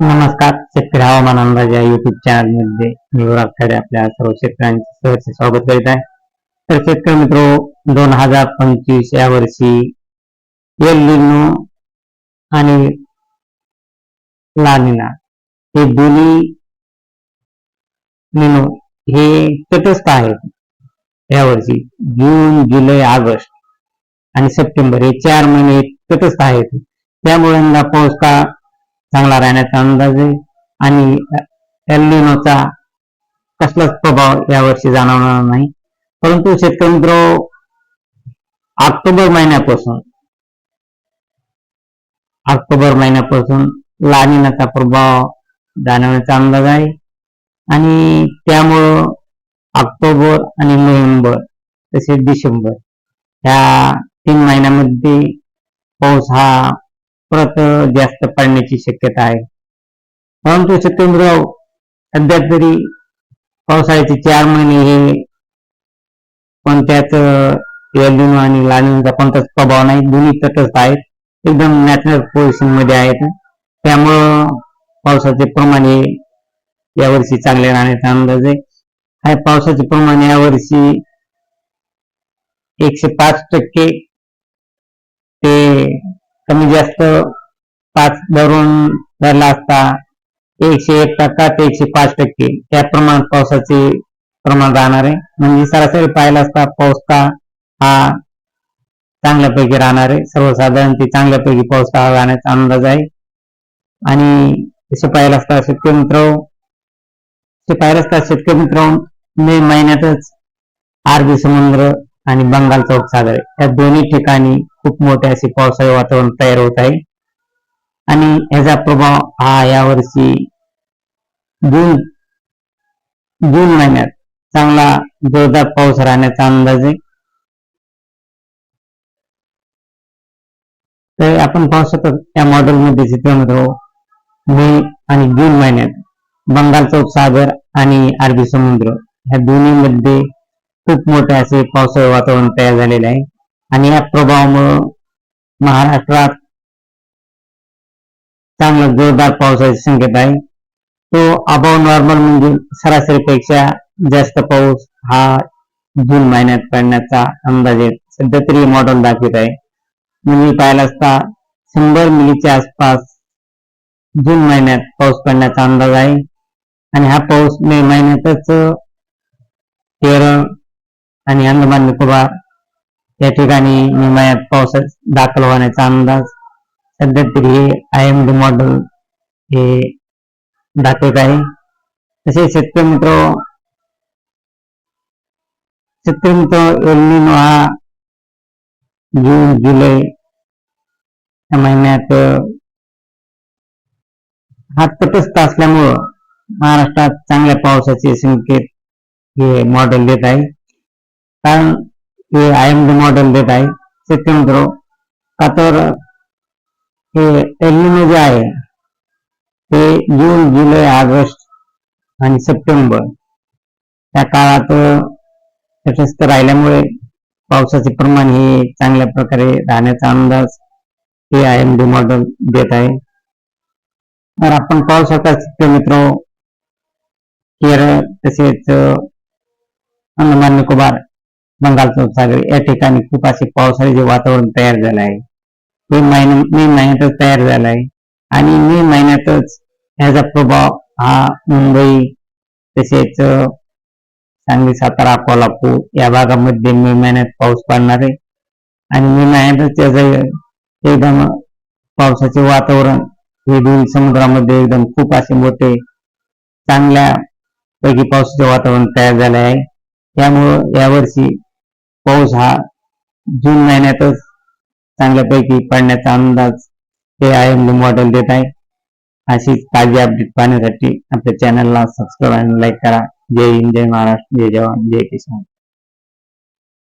नमस्कार शेतकरी हवामान अंदाज या युट्यूब चॅनलमध्ये मी आपल्या सर्व शेतकऱ्यांचे सहर्ष स्वागत करीत आहे. तर शेतकरी मित्र दोन हजार पंचवीस या वर्षी एल निनो आणि लानिना हे दोन्ही निनो हे तटस्थ आहेत. या वर्षी जून जुलै ऑगस्ट आणि सप्टेंबर हे चार महिने तटस्थ आहेत. त्यामुळे यंदा पाऊस का चांगला राहण्याचा अंदाज आहे. आणि एल्निनोचा कसलाच प्रभाव यावर्षी जाणवणार नाही. परंतु शेतकरी मित्र ऑक्टोबर महिन्यापासून ऑक्टोबर महिन्यापासून लानिनाचा प्रभाव जाणवण्याचा अंदाज आहे. आणि त्यामुळं ऑक्टोबर आणि नोव्हेंबर तसेच डिसेंबर ह्या तीन महिन्यामध्ये पाऊस हा परत जास्त पडण्याची शक्यता आहे. परंतु सत्येंद्रराव सध्या तरी पावसाळ्याचे चार महिने हे कोणत्याच एलिनो आणि लालिनोचा कोणताच प्रभाव नाही. दोन्ही तटस्थ आहेत. एकदम नॅचरल पोझिशनमध्ये आहेत. त्यामुळं पावसाचे प्रमाण हे यावर्षी चांगले राहण्याचा अंदाज आहे. हा पावसाचे प्रमाण यावर्षी एकशे पाच टक्के ते कमी जास्त पाच धरून धरला असता एकशे एक टक्का ते एकशे पाच टक्के त्या प्रमाणात पावसाचे प्रमाण राहणार आहे. म्हणजे सरासरी पाहिला असता पाऊस का हा चांगल्यापैकी राहणार आहे. सर्वसाधारण ते चांगल्यापैकी पाऊस का राहण्याचा अंदाज आहे. आणि तसे पाहिलं असता शेतकरी मित्र ते पाहिलं असता शेतकरी मित्र मे महिन्यातच अरबी समुद्र आणि बंगाल चौक सागर या दोन्ही ठिकाणी खूप मोठे असे पावसाळी वातावरण तयार होत आहे. आणि याचा प्रभाव हा यावर्षी जून जून महिन्यात चांगला जोरदार पाऊस राहण्याचा अंदाज आहे. तर आपण पाहू शकतो या मॉडेलमध्ये चित्रामध्ये मे आणि जून महिन्यात बंगालचा उपसागर आणि अरबी समुद्र ह्या दोन्हीमध्ये खूप मोठे असे पावसाळी वातावरण तयार झालेले आहे. आणि या प्रभावामुळं महाराष्ट्रात चांगला जोरदार पावसाची संकेत आहे. तो अबाव नॉर्मल म्हणजे सरासरीपेक्षा जास्त पाऊस हा जून महिन्यात पडण्याचा अंदाज आहे. सध्या तरी मॉडेल दाखवित आहे. म्हणजे पाहिला असता शंभर मिलीच्या आसपास जून महिन्यात पाऊस पडण्याचा अंदाज आहे. आणि हा पाऊस मे महिन्यातच केरळ आणि अंदमान निकोबार या ठिकाणी निमायात पावसात दाखल होण्याचा अंदाज सध्या तरी हे आय एम डी मॉडेल हे दाखवत आहे. तसे शेतकरी मित्र शेतकरी मित्र एलिनो हा जून जुलै या महिन्यात हा तटस्थ असल्यामुळं महाराष्ट्रात चांगल्या पावसाचे संकेत हे मॉडेल देत आहे. कारण हे आय एम डी मॉडेल देत आहे शेतकरी का तर हे एलिनो जे आहे ते जून जुलै ऑगस्ट आणि सप्टेंबर त्या काळात तटस्थ राहिल्यामुळे पावसाचे प्रमाण हे चांगल्या प्रकारे राहण्याचा अंदाज हे आय एम डी मॉडेल देत आहे. तर आपण पाहू शकता मित्र केरळ तसेच अंदमान निकोबार. बंगालचा उपसागर या ठिकाणी खूप असे पावसाळ्याचे वातावरण तयार झालं आहे. ते महिने मे महिन्यातच तयार झालं आहे. आणि मे महिन्यातच ह्याचा प्रभाव हा मुंबई तसेच सांगली सातारा कोल्हापूर या भागामध्ये मे महिन्यात पाऊस पडणार आहे. आणि मे महिन्यातच त्याचं एकदम पावसाचे वातावरण हे दोन समुद्रामध्ये एकदम खूप असे मोठे चांगल्या पैकी पावसाचे वातावरण तयार झाले आहे. त्यामुळं यावर्षी पाऊस हा जून महिन्यातच चांगल्यापैकी पडण्याचा अंदाज हे आय एम मॉडेल देत आहे. अशीच ताजी अपडेट पाहण्यासाठी आपल्या चॅनलला सबस्क्राईब आणि लाईक करा. जय हिंद जय महाराष्ट्र जय जवान जय किसान.